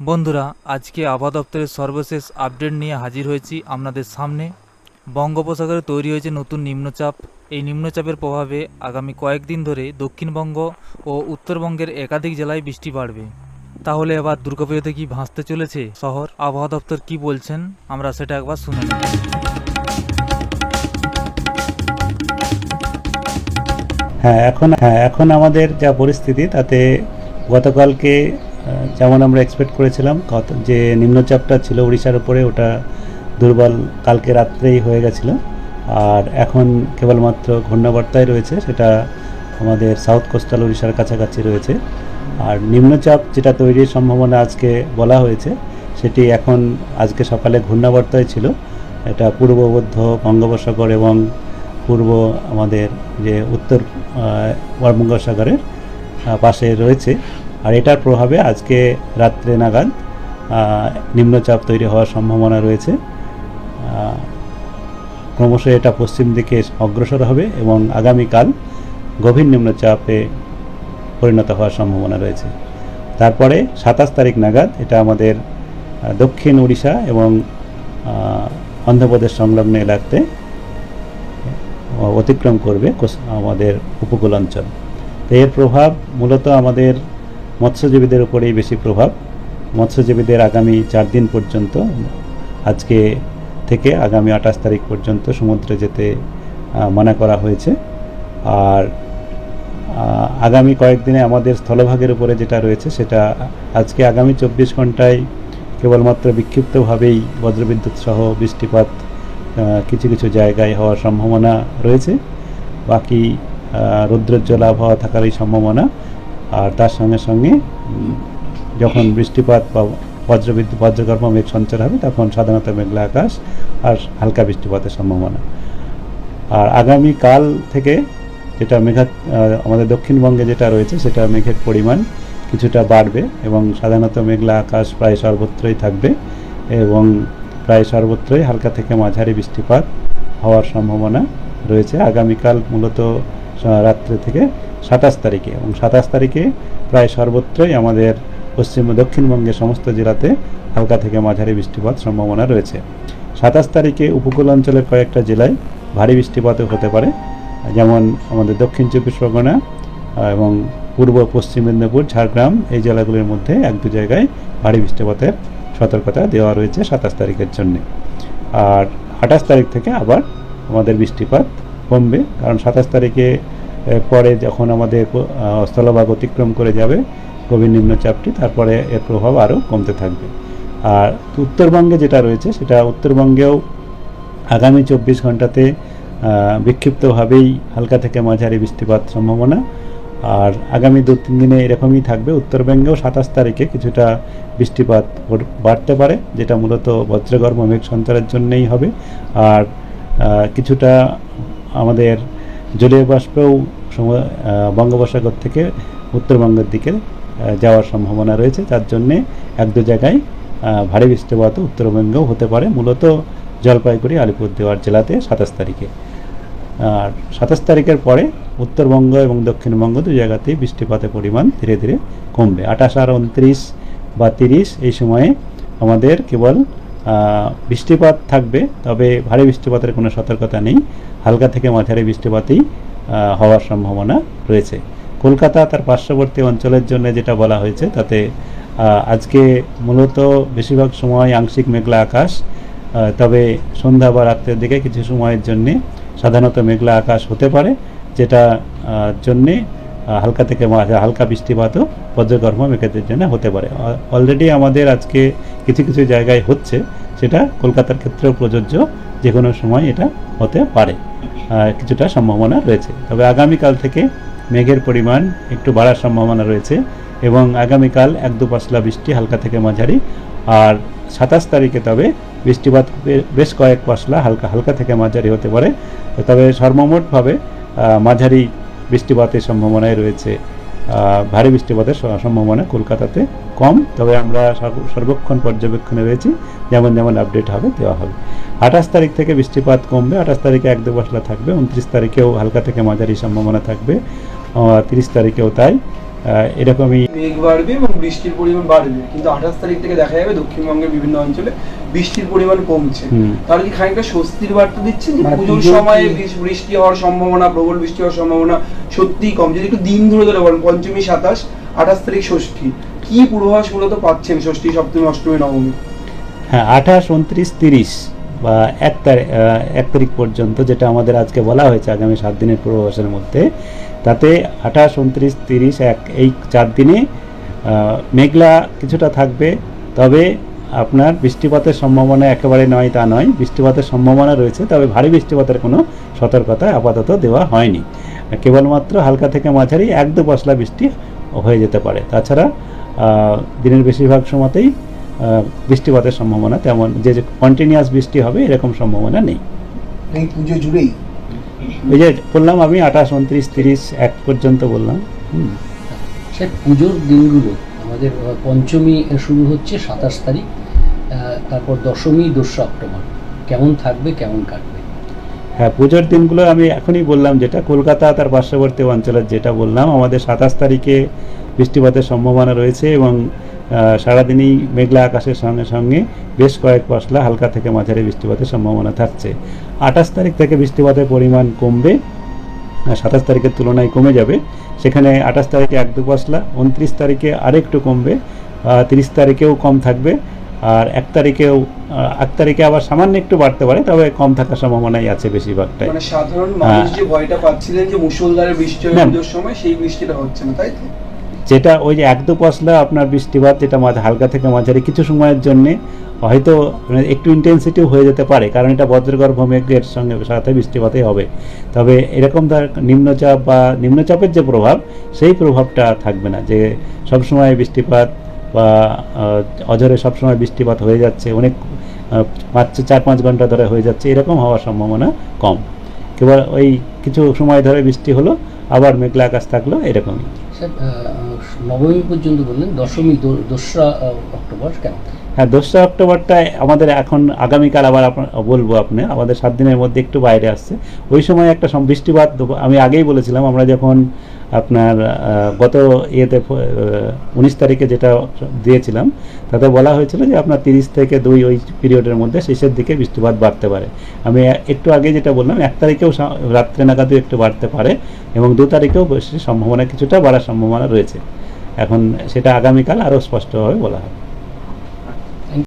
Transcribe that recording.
বন্ধুরা, আজকে আবহাওয়া দপ্তরের সর্বশেষ আপডেট নিয়ে হাজির হয়েছি আপনাদের সামনে। বঙ্গোপসাগরে তৈরি হয়েছে নতুন নিম্নচাপ। এই নিম্নচাপের প্রভাবে আগামী কয়েকদিন ধরে দক্ষিণবঙ্গ ও উত্তরবঙ্গের একাধিক জেলায় বৃষ্টি বাড়বে। তাহলে এবার দুর্গাপুজোতে কি ভাসতে চলেছে শহর? আবহাওয়া দপ্তর কি বলছেন? আমরা সেটা একবার শুনে হ্যাঁ এখন হ্যাঁ এখন আমাদের যা পরিস্থিতি, তাতে গতকালকে যেমন আমরা এক্সপেক্ট করেছিলাম যে নিম্নচাপটা ছিল উড়িষ্যার উপরে, ওটা দুর্বল কালকে রাত্রেই হয়ে গেছিল। আর এখন কেবলমাত্র ঘূর্ণাবর্তায় রয়েছে, সেটা আমাদের সাউথ কোস্টাল উড়িষ্যার কাছাকাছি রয়েছে। আর নিম্নচাপ যেটা তৈরির সম্ভাবনা আজকে বলা হয়েছে, সেটি এখন আজকে সকালে ঘূর্ণাবর্তায় ছিল। এটা পূর্ববদ্ধ বঙ্গোপসাগর এবং পূর্ব আমাদের যে উত্তর বঙ্গোপসাগরের পাশে রয়েছে। আর এটার প্রভাবে আজকে রাত্রে নাগাদ নিম্নচাপ তৈরি হওয়ার সম্ভাবনা রয়েছে। ক্রমশ এটা পশ্চিম দিকে অগ্রসর হবে এবং আগামীকাল গভীর নিম্নচাপে পরিণত হওয়ার সম্ভাবনা রয়েছে। তারপরে সাতাশ তারিখ নাগাদ এটা আমাদের দক্ষিণ উড়িষ্যা এবং অন্ধ্রপ্রদেশ সংলগ্ন এলাকাতে অতিক্রম করবে আমাদের উপকূল অঞ্চল এর প্রভাব মূলত আমাদের মৎস্যজীবীদের উপরেই বেশি প্রভাব। মৎস্যজীবীদের আগামী চার দিন পর্যন্ত, আজকে থেকে আগামী আঠাশ তারিখ পর্যন্ত সমুদ্রে যেতে মানা করা হয়েছে। আর আগামী কয়েকদিনে আমাদের স্থলভাগের উপরে যেটা রয়েছে সেটা, আজকে আগামী চব্বিশ ঘন্টায় কেবলমাত্র বিক্ষিপ্তভাবেই বজ্রবিদ্যুৎ সহ বৃষ্টিপাত কিছু কিছু জায়গায় হওয়ার সম্ভাবনা রয়েছে। বাকি রৌদ্রোজ্জ্বল আবহাওয়া থাকারই সম্ভাবনা। আর তার সঙ্গে সঙ্গে যখন বৃষ্টিপাত বা বজ্রবিদ্যুৎ বজ্রকর্ম মেঘ সঞ্চার হবে, তখন সাধারণত মেঘলা আকাশ আর হালকা বৃষ্টিপাতের সম্ভাবনা। আর আগামী কাল থেকে যেটা মেঘা আমাদের দক্ষিণবঙ্গে যেটা রয়েছে, সেটা মেঘের পরিমাণ কিছুটা বাড়বে এবং সাধারণত মেঘলা আকাশ প্রায় সর্বত্রই থাকবে এবং প্রায় সর্বত্রই হালকা থেকে মাঝারি বৃষ্টিপাত হওয়ার সম্ভাবনা রয়েছে। আগামীকাল মূলত রাত্রে থেকে সাতাশ তারিখে এবং সাতাশ তারিখে প্রায় সর্বত্রই আমাদের পশ্চিম দক্ষিণবঙ্গের সমস্ত জেলাতে হালকা থেকে মাঝারি বৃষ্টিপাত সম্ভাবনা রয়েছে। সাতাশ তারিখে উপকূল অঞ্চলের কয়েকটা জেলায় ভারী বৃষ্টিপাতও হতে পারে, যেমন আমাদের দক্ষিণ চব্বিশ পরগনা এবং পূর্ব পশ্চিম মেদিনীপুর, ঝাড়গ্রাম, এই জেলাগুলির মধ্যে এক দু জায়গায় ভারী বৃষ্টিপাতের সতর্কতা দেওয়া রয়েছে সাতাশ তারিখের জন্য। আর আঠাশ তারিখ থেকে আবার আমাদের বৃষ্টিপাত কমবে। কারণ সাতাশ তারিখে পরে যখন আমাদের স্থলভাগ অতিক্রম করে যাবে, গভীর নিম্নচাপটি, তারপরে এর প্রভাব আরও কমতে থাকবে। আর উত্তরবঙ্গে যেটা রয়েছে, সেটা উত্তরবঙ্গেও আগামী চব্বিশ ঘন্টাতে বিক্ষিপ্তভাবেই হালকা থেকে মাঝারি বৃষ্টিপাত সম্ভাবনা। আর আগামী দু তিন দিনে এরকমই থাকবে। উত্তরবঙ্গেও সাতাশ তারিখে কিছুটা বৃষ্টিপাত বাড়তে পারে, যেটা মূলত বজ্রগর্ভ মেঘ সঞ্চারের জন্যেই হবে। আর কিছুটা আমাদের জলীয় বাষ্পেও বঙ্গোপসাগর থেকে উত্তরবঙ্গের দিকে যাওয়ার সম্ভাবনা রয়েছে। তার জন্যে এক দু জায়গায় ভারী বৃষ্টিপাত উত্তরবঙ্গেও হতে পারে। মূলত জলপাইগুড়ি, আলিপুরদুয়ার জেলাতে সাতাশ তারিখে। আর সাতাশ তারিখের পরে উত্তরবঙ্গ এবং দক্ষিণবঙ্গ দু জায়গাতেই বৃষ্টিপাতের পরিমাণ ধীরে ধীরে কমবে। আঠাশ আর উনত্রিশ বা তিরিশ এই সময়ে আমাদের কেবল বৃষ্টিপাত থাকবে, তবে ভারী বৃষ্টিপাতের কোনো সতর্কতা নেই। হালকা থেকে মাঝারি বৃষ্টিপাতেই হওয়ার সম্ভাবনা রয়েছে। কলকাতা তার পার্শ্ববর্তী অঞ্চলের জন্য যেটা বলা হয়েছে, তাতে আজকে মূলত বেশিরভাগ সময় আংশিক মেঘলা আকাশ তবে সন্ধ্যা বা রাত্রের দিকে কিছু সময়ের জন্যে সাধারণত মেঘলা আকাশ হতে পারে, যেটা জন্যে হালকা থেকে হালকা বৃষ্টিপাতও বজ্রকর্ম মেঘেদের জন্য হতে পারে। অলরেডি আমাদের আজকে কিছু কিছু জায়গায় হচ্ছে, সেটা কলকাতার ক্ষেত্রেও প্রযোজ্য যে কোনো সময় এটা হতে পারে। কিছুটা সম্ভাবনা রয়েছে। তবে আগামীকাল থেকে মেঘের পরিমাণ একটু বাড়ার সম্ভাবনা রয়েছে এবং আগামীকাল এক দু পাঁচলা বৃষ্টি হালকা থেকে মাঝারি। আর সাতাশ তারিখে তবে বৃষ্টিপাত বেশ কয়েক পশলা হালকা হালকা থেকে মাঝারি হতে পারে। তবে সর্বমোটভাবে মাঝারি বৃষ্টিপাতের সম্ভাবনায় রয়েছে। ভারী বৃষ্টিপাতের সম্ভাবনা কলকাতাতে কম, তবে আমরা সর্ব- সর্বক্ষণ পর্যবেক্ষণে রয়েছি, যেমন যেমন আপডেট হবে, দেওয়া হবে। আঠাশ তারিখ থেকে বৃষ্টিপাত কমবে, আঠাশ তারিখে এক দু পশলা থাকবে, উনত্রিশ তারিখেও হালকা থেকে মাঝারি সম্ভাবনা থাকবে তিরিশ তারিখেও তাই। এরকমই মেঘ বাড়বে এবং বৃষ্টির পরিমাণ বাড়বে। কিন্তু আঠাশ তারিখ থেকে দেখা যাবে দক্ষিণবঙ্গের বিভিন্ন অঞ্চলে বৃষ্টির পরিমাণ কমছে। তাহলে কি খানিকটা স্বস্তির বার্তা দিচ্ছেন যে পুজোর সময়ে বৃষ্টি হওয়ার সম্ভাবনা প্রবল বৃষ্টি হওয়ার সম্ভাবনা সত্যিই কম। যদি একটু দিন ধরে ধরে বলেন পঞ্চমী সাতাশ আঠাশ তারিখ ষষ্ঠী কি পূর্বাভাস মূলত পাচ্ছেন ষষ্ঠী সপ্তমী অষ্টমী নবমী? হ্যাঁ আঠাশ উনত্রিশ তিরিশ বা এক তারিখ এক তারিখ পর্যন্ত যেটা আমাদের আজকে বলা হয়েছে আগামী সাত দিনের পূর্বাভাসের মধ্যে তাতে আঠাশ উনত্রিশ তিরিশ এক এই চার দিনে আহ, মেঘলা কিছুটা থাকবে। তবে আপনার বৃষ্টিপাতের সম্ভাবনা একেবারে নয় তা নয়। বৃষ্টিপাতের সম্ভাবনা রয়েছে তবে ভারী বৃষ্টিপাতের কোনো সতর্কতা আপাতত দেওয়া হয়নি। কেবলমাত্র হালকা থেকে মাঝারি এক দু পশলা বৃষ্টি হয়ে যেতে পারে। তাছাড়া দিনের বেশিরভাগ সময়তেই বৃষ্টিপাতের সম্ভাবনা তেমন যে যে কন্টিনিউয়াস বৃষ্টি হবে এরকম সম্ভাবনা নেই। এই পুজো জুড়েই? এই যে বললাম আমি আঠাশ উনত্রিশ তিরিশ এক পর্যন্ত বললাম। হুম। সে পুজোর দিনগুলো আমাদের পঞ্চমী শুরু হচ্ছে সাতাশ তারিখ তারপর দশমী, দোসরা অক্টোবর। কেমন থাকবে, কেমন কাটবে? হ্যাঁ পুজোর দিনগুলো আমি এখনই বললাম, যেটা কলকাতা, তার পার্শ্ববর্তী অঞ্চলের যেটা বললাম, আমাদের সাতাশ তারিখে বৃষ্টিপাতের সম্ভাবনা রয়েছে এবং সারাদিনই মেঘলা আকাশের সঙ্গে সঙ্গে বেশ কয়েক পশলা হালকা থেকে মাঝারি বৃষ্টিপাতের সম্ভাবনা থাকছে। আঠাশ তারিখ থেকে বৃষ্টিপাতের পরিমাণ কমবে। সাতাশ তারিখের তুলনায় কমে যাবে। সেখানে আঠাশ তারিখে এক দু পশলা উনত্রিশ তারিখে আরেকটু কমবে তিরিশ তারিখেও কম থাকবে আর এক তারিখেও এক তারিখে আবার সামান্য একটু বাড়তে পারে তবে কম থাকার সম্ভাবনাই আছে বেশিরভাগটাই। মানে সাধারণ মানুষ হ্যাঁ। যে ভয়টা পাচ্ছিলেন যে মুষলধারে বৃষ্টি সময় সেই বৃষ্টিটা হচ্ছে না তাই তো? যেটা ওই যে এক দু পশলা আপনার বৃষ্টিপাত যেটা মাঝে হালকা থেকে মাঝারি কিছু সময়ের জন্যে হয়তো একটু ইন্টেন্সিটিও হয়ে যেতে পারে, কারণ এটা বজ্রগর্ভ মেঘের সঙ্গে সাথে বৃষ্টিপাতই হবে। তবে এরকম ধর নিম্নচাপ বা নিম্নচাপের যে প্রভাব, সেই প্রভাবটা থাকবে না, যে সবসময় বৃষ্টিপাত বা অঝরে সবসময় বৃষ্টিপাত হয়ে যাচ্ছে, অনেক পাঁচ চার পাঁচ ঘণ্টা ধরে হয়ে যাচ্ছে, এরকম হওয়ার সম্ভাবনা কম। কেবল ওই কিছু সময় ধরে বৃষ্টি হলো, আবার মেঘলা আকাশ থাকল, এরকমই। নবমী পর্যন্ত বললেন, দশমী দোসরা অক্টোবর কেন? হ্যাঁ দোসরা অক্টোবরটায় আমাদের এখন আগামীকাল আবার বলব আপনি, আমাদের সাত দিনের মধ্যে একটু বাইরে আসছে। ওই সময় একটা বৃষ্টিপাত, আমি আগেই বলেছিলাম, আমরা যখন আপনার গত ইয়েতে উনিশ তারিখে যেটা দিয়েছিলাম, তাতে বলা হয়েছিল যে আপনার তিরিশ থেকে দুই ওই পিরিয়ডের মধ্যে শেষের দিকে বৃষ্টিপাত বাড়তে পারে। আমি একটু আগে যেটা বললাম, এক তারিখেও রাত্রে নাগাদও একটু বাড়তে পারে এবং দু তারিখেও সম্ভাবনা, কিছুটা বাড়ার সম্ভাবনা রয়েছে। এখন সেটা আগামীকাল আরও স্পষ্টভাবে বলা হবে